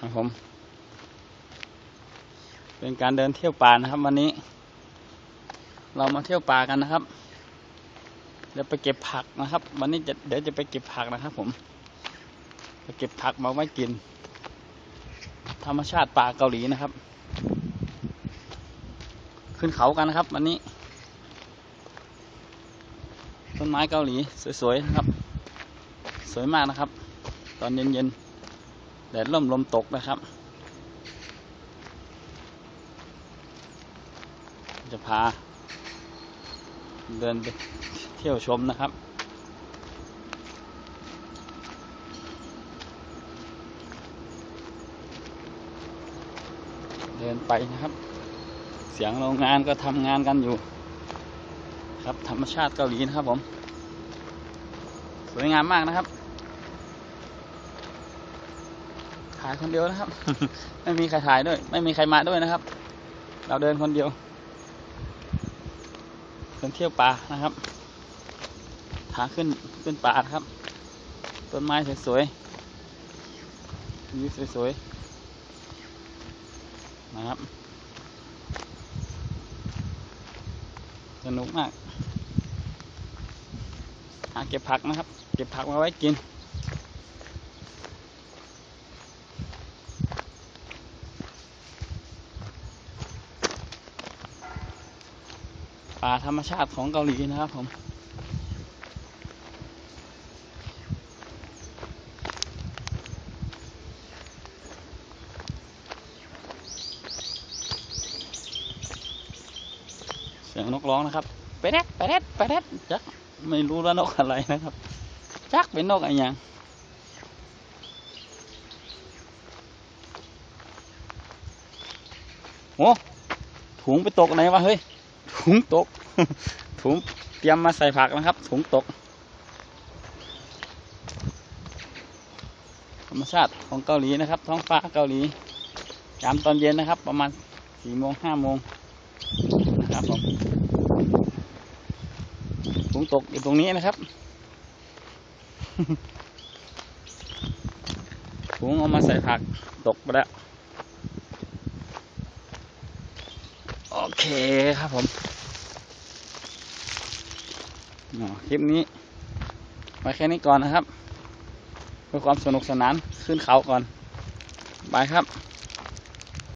ครับผม เป็นการเดินเที่ยวป่านะครับ วันนี้ เรามาเที่ยวป่ากันนะครับ เดี๋ยวไปเก็บผักนะครับ วันนี้จะเดี๋ยวจะไปเก็บผักนะครับ ผม ไปเก็บผักมาไว้กิน ธรรมชาติป่าเกาหลีนะครับ ขึ้นเขากันนะครับ วันนี้ต้นไม้เกาหลีสวยๆนะครับ สวยมากนะครับ ตอนเย็นๆ แดดร่มลมตกนะครับ จะพา เดินไปเที่ยวชมนะครับ เดินไปนะครับ เสียงโรงงานก็ทำงานกันอยู่ ครับธรรมชาติเกาหลีนะครับผม สวยงามมากนะครับ ถ่ายคนเดียวนะครับ ไม่มีใครถ่ายด้วย ไม่มีใครมาด้วยนะครับ เราเดินคนเดียวเดินเที่ยวป่านะครับทางขึ้นขึ้นป่าครับ ต้นไม้สวยๆวิวสวยๆนะครับสนุกมากหาเก็บผักนะครับ เก็บผักมาไว้กิน ป่าธรรมชาติของเกาหลีนะครับผมเสียงนกร้องนะครับไปแรดไปแรดไปแรดจักไม่รู้ว่านกอะไรนะครับ จักเป็นนกอะไรอย่างโอ้ถุงไปตกไหนวะเฮ้ย ถุงตก ถุงเตรียมมาใส่ผักนะครับ ถุงตก ธรรมชาติของเกาหลีนะครับ ท้องฟ้าเกาหลียามตอนเย็นนะครับ ประมาณสี่โมงห้าโมงนะครับผมถุงตกอยู่ตรงนี้นะครับถุงเอามาใส่ผักตกไปแล้ว โอ เคครับผมคลิปนี้ไว้แค่นี้ก่อนนะครับ เพื่อความสนุกสนานขึ้นเขาก่อน บายครับ